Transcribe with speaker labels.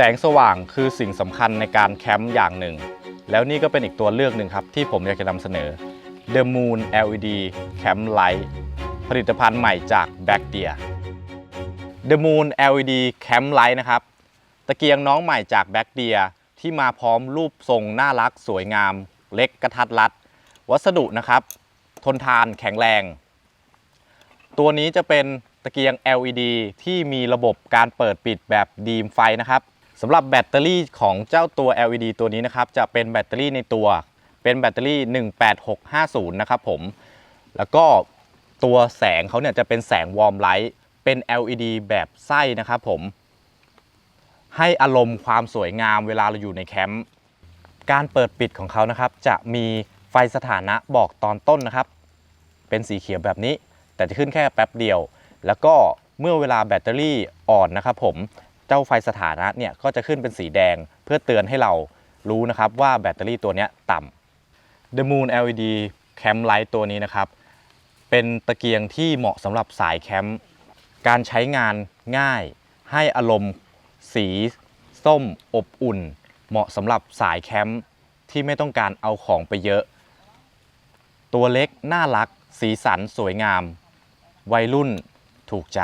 Speaker 1: แสงสว่างคือสิ่งสำคัญในการแคมป์อย่างหนึ่ง แล้วนี่ก็เป็นอีกตัวเลือกหนึ่งครับ ที่ผมอยากจะนำเสนอ The Moon LED Camp Light ผลิตภัณฑ์ใหม่จาก b a c k d e a The Moon LED Camp Light นะครับ ตะเกียงน้องใหม่จาก b a c k d e a ที่มาพร้อมรูปทรงน่ารักสวยงาม เล็กกระทัดรัด วัสดุนะครับ ทนทานแข็งแรง ตัวนี้จะเป็นตะเกียง LED ที่มีระบบการเปิดปิดแบบดีมไฟนะครับ สำหรับแบตเตอรี่ของเจ้าตัว LED ตัวนี้นะครับ จะเป็นแบตเตอรี่ในตัว เป็นแบตเตอรี่ 18650 นะครับผม แล้วก็ตัวแสงเขาเนี่ยจะเป็นแสงวอร์มไลท์ เป็น LED แบบไส้นะครับผม ให้อารมณ์ความสวยงามเวลาเราอยู่ในแคมป์ การเปิดปิดของเขานะครับ จะมีไฟสถานะบอกตอนต้นนะครับ เป็นสีเขียวแบบนี้ แต่จะขึ้นแค่แป๊บเดียว แล้วก็เมื่อเวลาแบตเตอรี่อ่อนนะครับผม เจ้าไฟสถานะเนี่ยก็จะขึ้นเป็นสีแดงเพื่อเตือนให้เรารู้นะครับว่าแบตเตอรี่ตัวนี้ต่ำ The Moon LED Camp Light ตัวนี้นะครับ เป็นตะเกียงที่เหมาะสำหรับสายแคมป์การใช้งานง่าย ให้อารมณ์สีส้มอบอุ่น เหมาะสำหรับสายแคมป์ที่ไม่ต้องการเอาของไปเยอะ ตัวเล็กน่ารัก สีสันสวยงาม วัยรุ่นถูกใจ